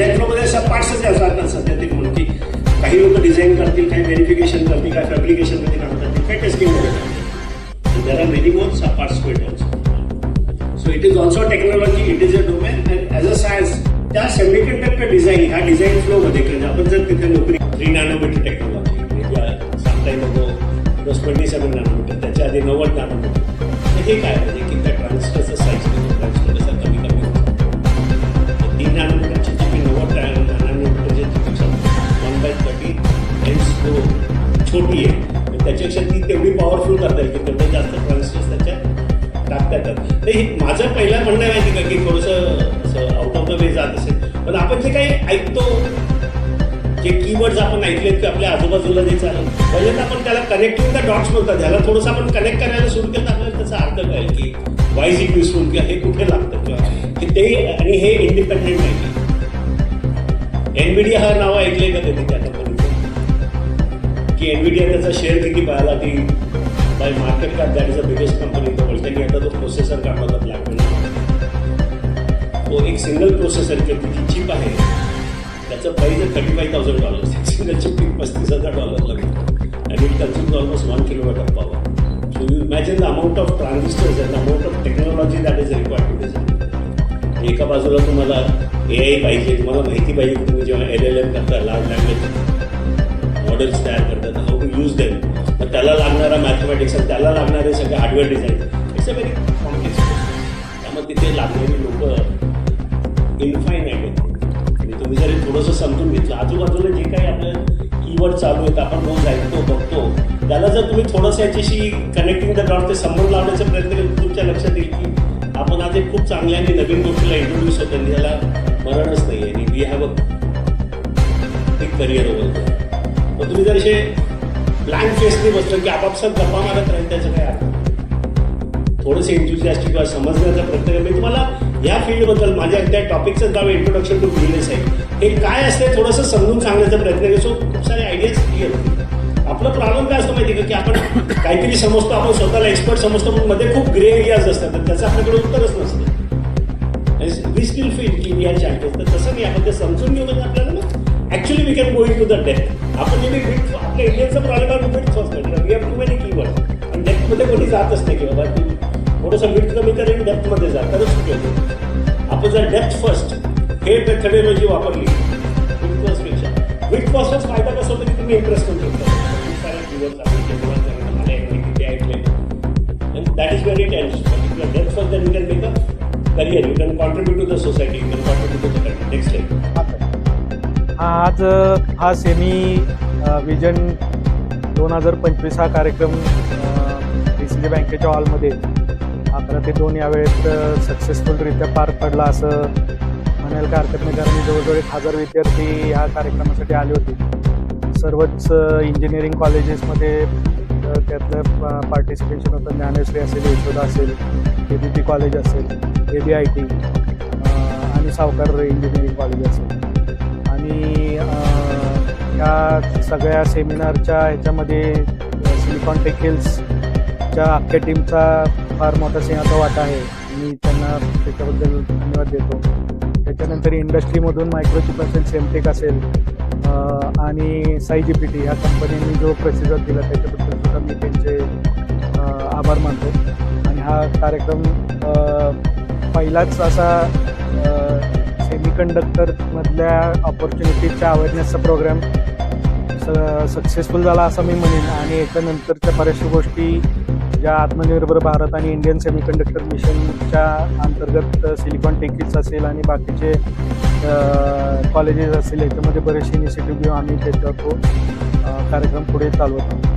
अशा पार्ट्सच असतात ना सध्या ते कोणती काही लोक डिझाईन करतील काही व्हेरिफिकेशन करतील काही फॅब्रिकेशनमध्ये काम करतील काही टेस्टिंगमध्ये there are many more sub parts to it also so it is also technology it is a domain and as a science त्या सेमिकंडक्टर डिझाईन ह्या डिझाईन फ्लो मध्ये म्हणजे आपण जर तिथे नोकरी थ्री नॅनोमीटर टेक्नॉलॉजी सामटाईम अगो दस ट्वेंटी सेवन नॅनोमीटर त्याच्या आधी नव्वद नॅनोमीटर हे काय? येतात माझं पहिलं म्हणणं आहे माहिती का की थोडंसं आउट ऑफ द वे जात असेल. पण आपण जे काही ऐकतो जे कीवर्ड्स आपण ऐकलेत की आपल्या आजूबाजूला जे चालेल पहिल्यांदा आपण त्याला कनेक्टिंग द डॉट्स म्हणतात ह्याला थोडंसं आपण कनेक्ट करायला सुरू केलं तर आपल्याला त्याचा अर्थ कळेल की वाईज इट युजफुल किंवा हे कुठे लागतं किंवा ते आणि हे इंडिपेंडेंट आहे. एनविडिया हा नाव ऐकलंय का त्याने त्या कंपनीचं की एनविडिया त्याचा शेअर किती पाहिला by market cap that is a biggest company तर वर्ल्ड त्यांनी आता तो प्रोसेसर काढला होता ब्लॅक तो एक सिंगल प्रोसेसर किंवा जी चिप आहे? त्याचं प्राईज आहे थर्टी फाईव्ह थाउजंड डॉलर्स एक सिंगल चिप पस्तीस हजार डॉलर लागेल. आणि it consumes almost one kilometre of power so you imagine the amount of transistors and amount of technology that is required to design एका बाजूला तुम्हाला ए I पाहिजे. तुम्हाला माहिती पाहिजे तुम्ही जेव्हा एल एल एम करता लार्ज लँग्वेज मॉडेल्स तयार करतात हाऊ टू यूज देम तर त्याला लागणारा मॅथमॅटिक्स आणि त्याला लागणारे सगळे hardware design it's a very complex त्यामुळे तिथे लागलेली लोक इन्फायनाईट आहेत. आणि तुम्ही जरी थोडंसं समजून घेतलं आजूबाजूला जे काही आपलं कीवर्ड चालू आहेत आपण रोज ऐकतो बघतो त्याला जर तुम्ही थोडंसं याच्याशी कनेक्टिंग द डॉट ते संबंध लावण्याचा प्रयत्न केला तुमच्या लक्षात येईल की आपण आज एक खूप चांगल्या आणि नवीन गोष्टीला इंट्रोड्यूस होतो आणि त्याला मरणच नाही आहे आणि we have a career over मग तुम्ही जर असे ब्लँक फेसने बसलं की आपापसात गप्पा मारत राहील त्याचं काय अर्थ? थोडंसं इंथुझियास्टिक किंवा समजण्याचा प्रयत्न केला मी तुम्हाला या फील्डबद्दल माझ्या त्या टॉपिकचं नाव इंट्रोडक्शन टू बिझनेस आहे हे काय असते थोडंसं समजून सांगण्याचा प्रयत्न करतो खूप सारे आयडियाज क्लिअर आपलं प्रॉब्लेम काय असतो माहिती आहे का? की आपण काहीतरी समजतो आपण स्वतःला एक्सपर्ट समजतो पण मध्ये खूप ग्रे एरियाज असतात. तर त्याचं आपल्याकडे उत्तरच नसतं. वी स्टील फील की वी चॅम्पियन तर तसं नाही. आपण ते समजून घेऊ आपल्याला ना actually we can go to the death आपण जे बीट आपल्या इंडियनचा प्रॉब्लेम आहे beat first we have too many keyword आणि डेप्थमध्ये कोणी जातच नाही की बाबा तू थोडंसं बीट कमी करेन डेप्थमध्ये जा. तरच चुकी आपण जर डेप्थ फर्स्ट हे मेथडॉलॉजी वापरली बीट फर्स्टपेक्षा बीट फर्स्टच फायदा कसा होतो की तुम्ही इम्प्रेस करू शकता खूप सारे कीवर्ड्स आपण जेव्हा ऐकले that is very tense. You are depth first, then you can make a career. You आज हा सेमी विजन दोन हजार पंचवीस हा कार्यक्रम डी सी बँकेच्या हॉलमध्ये अकरा ते दोन यावेळेत सक्सेसफुलरित्या पार पडला असं म्हणायला का हरकत नाही. कारण जवळजवळ एक हजार विद्यार्थी ह्या कार्यक्रमासाठी आले होते. सर्वच इंजिनिअरिंग कॉलेजेसमध्ये त्यातलं पार्टिसिपेशन होतं. ज्ञानेश्री असेल यशोदा असेल ए बी पी कॉलेज असेल ए बी आय टी आणि सावकार इंजिनिअरिंग कॉलेज असेल. आणि ह्या सगळ्या सेमिनारच्या ह्याच्यामध्ये सिलिकॉन टेकेल्सच्या अख्ख्या टीमचा फार मोठा सिंहाचा वाटा आहे. मी त्यांना त्याच्याबद्दल धन्यवाद देतो. त्याच्यानंतर इंडस्ट्रीमधून मायक्रोचिप असेल सेमटेक असेल आणि साई जी पी टी ह्या कंपनीने जो प्रतिसाद दिला त्याच्याबद्दल सुद्धा मी त्यांचे आभार मानतो. आणि हा कार्यक्रम पहिलाच असा कंडक्टरमधल्या ऑपॉर्च्युनिटीजच्या अवेअरनेसचा प्रोग्राम स सक्सेसफुल झाला असं मी म्हणेन. आणि याच्यानंतरच्या बऱ्याचशा गोष्टी ज्या आत्मनिर्भर भारत आणि इंडियन सेमीकंडक्टर मिशनच्या अंतर्गत सिलिकॉन टेकीज असेल आणि बाकीचे कॉलेजेस असेल याच्यामध्ये बरेचसे इनिशिएटिव्ह घेऊन आम्ही त्याचा तो कार्यक्रम पुढे चालवतो.